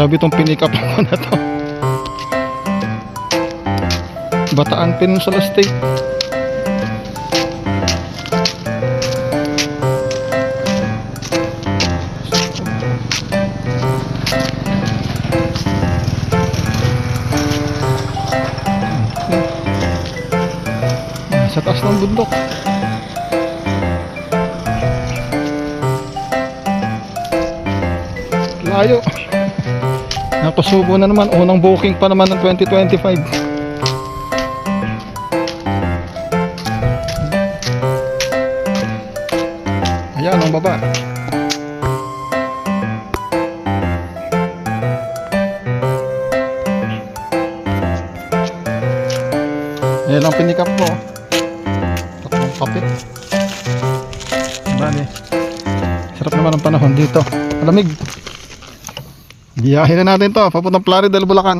Grabe itong pinikap ko na to. Bataan Peninsula State. Sa taas ng bundok. Layo. Nakusubo na naman. Unang booking pa naman ng 2025. Ayan ang baba. Ayan ang pinikap ko. Tatlong kapit. Bale. Sarap naman ang panahon dito. Malamig. Biyahe na natin to. Papuntang Plaridel, Bulacan.